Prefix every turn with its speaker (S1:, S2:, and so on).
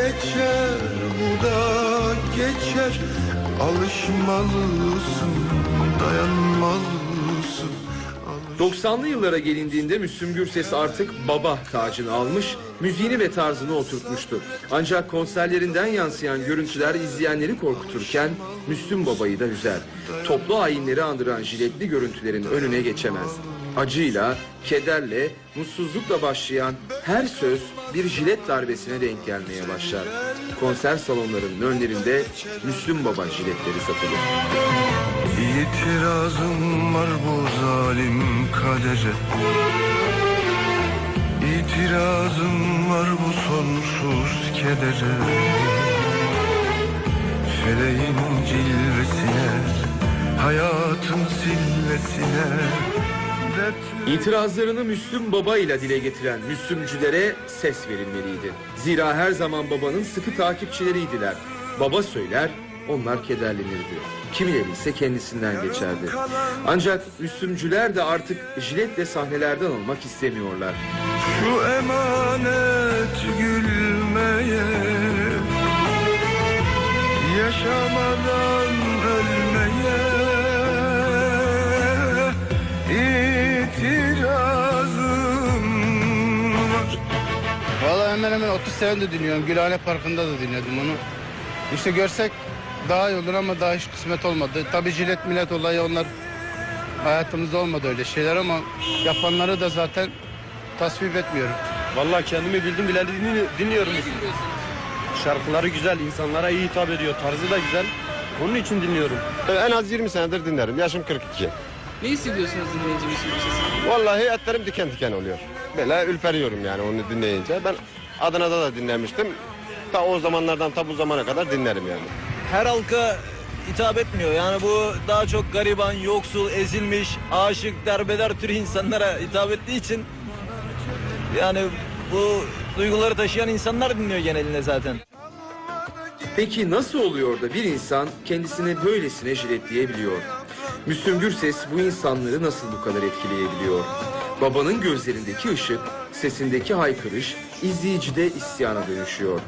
S1: geçer bu da geçer. Alışmalısın dayanmalısın
S2: 90'lı yıllara gelindiğinde Müslüm Gürses artık baba tacını almış, müziğini ve tarzını oturtmuştu. Ancak konserlerinden yansıyan görüntüler izleyenleri korkuturken Müslüm Baba'yı da üzer. Toplu ayinleri andıran jiletli görüntülerin önüne geçemez. Acıyla, kederle, mutsuzlukla başlayan her söz bir jilet darbesine denk gelmeye başlar. Konser salonlarının önlerinde Müslüm Baba jiletleri satılır.
S1: İtirazım var bu zalim kadere İtirazım var bu sonsuz kedere Feleğin cilvesine Hayatın sillesine
S2: İtirazlarını Müslüm Baba ile dile getiren Müslümcülere ses verilmeliydi. Zira her zaman babanın sıkı takipçileriydiler. Baba söyler, onlar kederlenirdi. Kimileri ise kendisinden geçerdi. Ancak Müslümcüler de artık jiletle sahnelerden olmak istemiyorlar.
S1: Şu emanet gülmeye Yaşamadan ölmeye itirazım var
S3: Vallahi hemen hemen 30 senedir dinliyorum. Gülhane Parkı'nda da dinledim onu. İşte görsek daha iyi olur ama daha hiç kısmet olmadı. Tabii jilet millet olayı onlar hayatımızda olmadı öyle şeyler ama yapanları da zaten tasvip etmiyorum.
S4: Vallahi kendimi bildim bileli dinli- dinliyorum. Şarkıları güzel, insanlara iyi hitap ediyor. Tarzı da güzel. Onun için dinliyorum.
S5: En az 20 senedir dinlerim. Yaşım 42.
S6: Ne hissediyorsunuz dinleyince Müslüm Gürses'i?
S5: Vallahi etlerim diken diken oluyor. Böyle ürperiyorum yani onu dinleyince. Ben Adana'da da dinlemiştim. Ta o zamanlardan ta bu zamana kadar dinlerim yani.
S7: Her halka hitap etmiyor. Yani bu daha çok gariban, yoksul, ezilmiş, aşık, derbeder tür insanlara hitap ettiği için yani bu duyguları taşıyan insanlar dinliyor genelinde zaten.
S2: Peki nasıl oluyor da bir insan kendisini böylesine jiletleyebiliyor? Müslüm Gürses bu insanları nasıl bu kadar etkileyebiliyor? Babanın gözlerindeki ışık, sesindeki haykırış izleyicide isyana dönüşüyor.